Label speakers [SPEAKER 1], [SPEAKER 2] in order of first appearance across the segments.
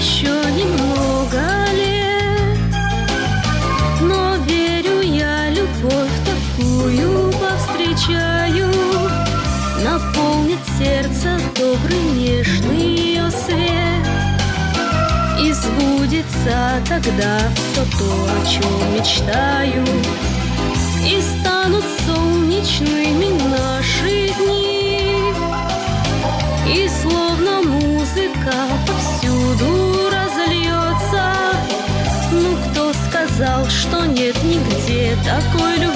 [SPEAKER 1] еще немного лет. Но верю я, любовь такую повстречаю. Наполнит сердце добрый нежный ее свет. И сбудется тогда все то, о чем мечтаю. И станут солнечными наши дни. И словно музыка такой любви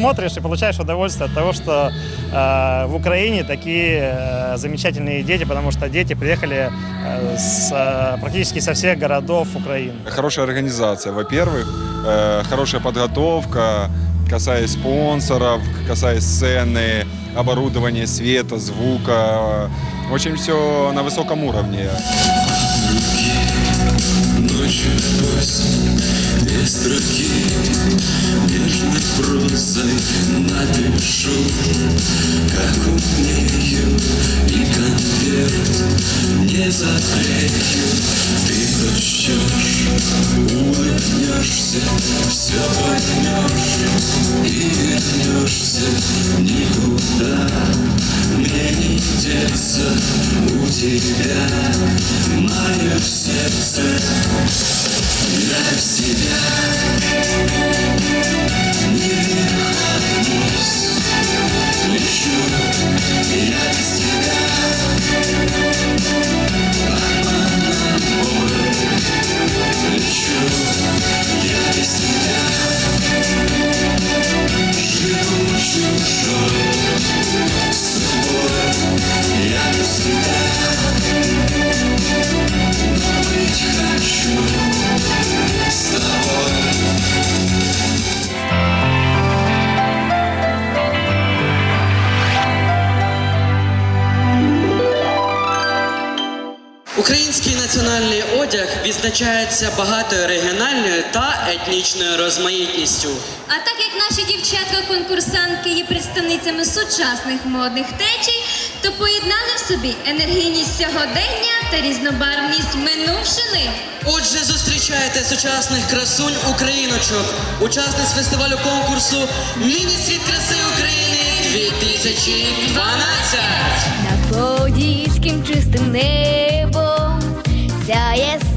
[SPEAKER 2] смотришь и получаешь удовольствие от того, что э, в Украине такие э, замечательные дети, потому что дети приехали э, с, э, практически со всех городов Украины.
[SPEAKER 3] Хорошая организация, во-первых, э, хорошая подготовка, касаясь спонсоров, касаясь сцены, оборудования, света, звука. Очень все на высоком уровне.
[SPEAKER 4] Ночью без строки, нежной прозой напишу, как умею, и конверт не заклею. Ты прочтешь, улыбнешься, все поймешь и вернешься никуда. Мне не деться у тебя, живу с тобой
[SPEAKER 5] я без одяг відзначається багатою регіональною та етнічною розмаїтністю.
[SPEAKER 6] А так як наші дівчатка-конкурсантки є представницями сучасних модних течій, то поєднали в собі енергійність сьогодення та різнобарвність минувшини.
[SPEAKER 5] Отже, зустрічайте сучасних красунь україночок, учасниць фестивалю конкурсу Міні-світ краси України 2012.
[SPEAKER 1] Над подільським чистим небом сяє сонце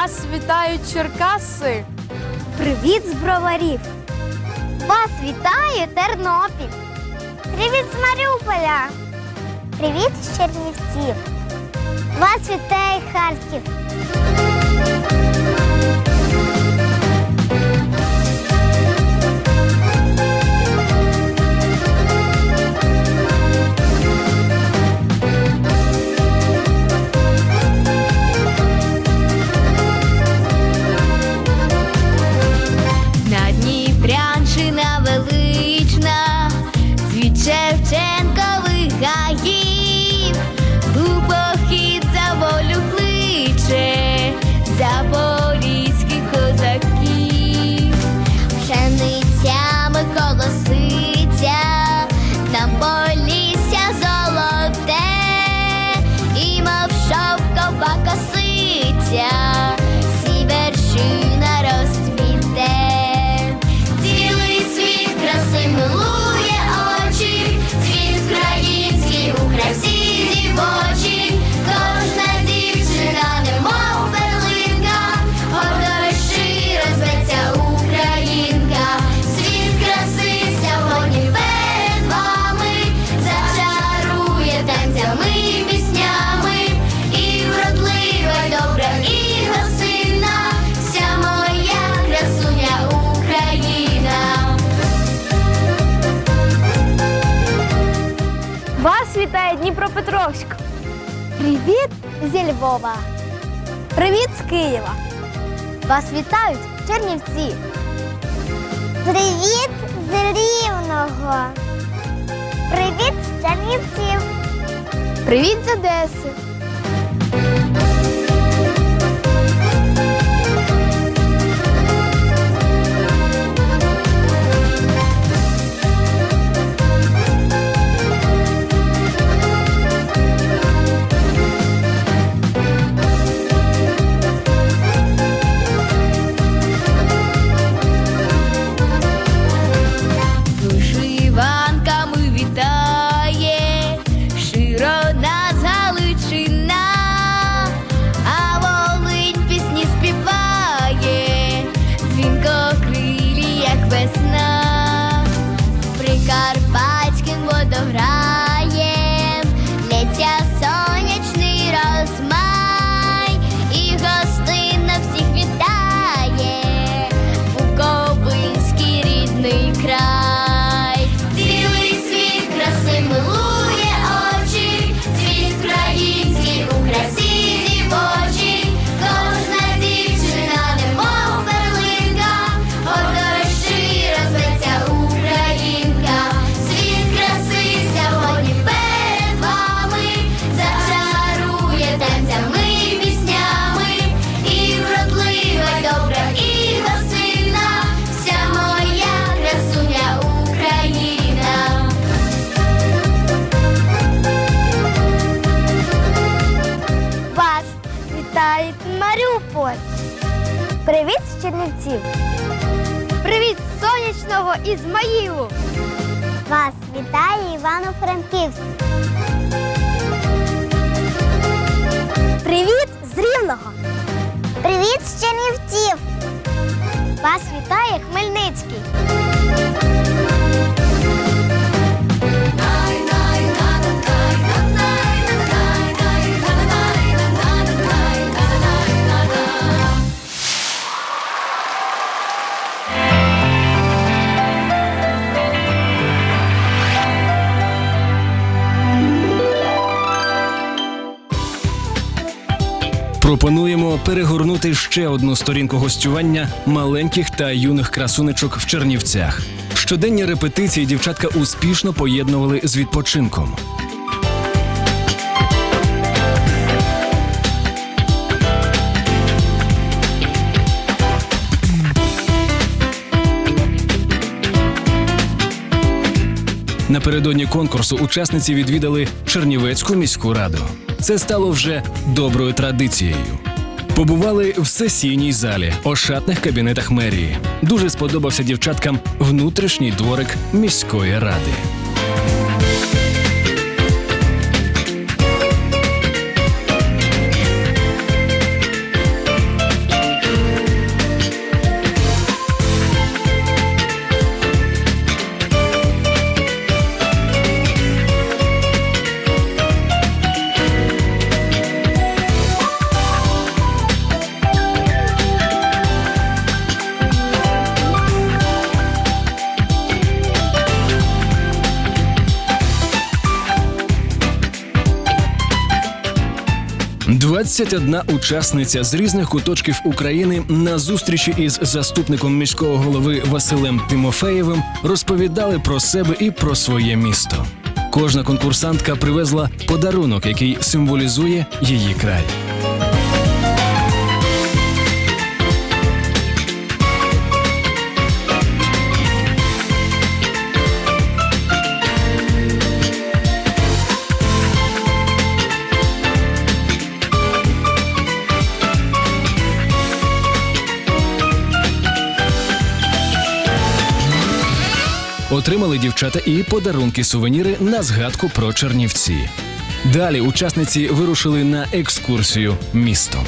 [SPEAKER 7] Вас
[SPEAKER 8] вітають Черкаси.
[SPEAKER 7] Привіт з броварів! Вас вітає Тернопіль! Привіт з Маріуполя! Привіт з Чернівців! Вас вітає Харків!
[SPEAKER 1] Дніпропетровськ.
[SPEAKER 7] Привіт зі Львова. Привіт з Києва. Вас вітають Чернівці. Привіт з Рівного. Привіт з Чернівців.
[SPEAKER 1] Привіт з Одеси.
[SPEAKER 9] Вітає
[SPEAKER 7] Маріуполь. Привіт з Чернівців. Привіт сонячного Ізмаїлу. Вас вітає Івано-Франківськ. Привіт з Рівного. Привіт з Чернівців. Вас вітає Хмельницький.
[SPEAKER 10] Пропонуємо перегорнути ще одну сторінку гостювання маленьких та юних красунечок в Чернівцях. Щоденні репетиції дівчатка успішно поєднували з відпочинком. Напередодні конкурсу учасниці відвідали Чернівецьку міську раду. Це стало вже доброю традицією. Побували в сесійній залі, ошатних кабінетах мерії. Дуже сподобався дівчаткам внутрішній дворик міської ради. Двадцять одна учасниця з різних куточків України на зустрічі із заступником міського голови Василем Тимофеєвим розповідали про себе і про своє місто. Кожна конкурсантка привезла подарунок, який символізує її край. Отримали дівчата і подарунки сувеніри на згадку про Чернівці. Далі учасниці вирушили на екскурсію містом.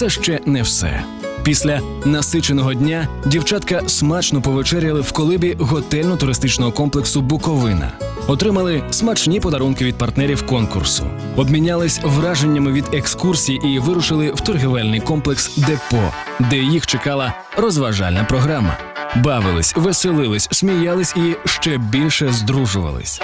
[SPEAKER 10] Це ще не все. Після насиченого дня дівчатка смачно повечеряли в колибі готельно-туристичного комплексу Буковина. Отримали смачні подарунки від партнерів конкурсу, обмінялись враженнями від екскурсій і вирушили в торгівельний комплекс Депо, де їх чекала розважальна програма. Бавились, веселились, сміялись і ще більше здружувались.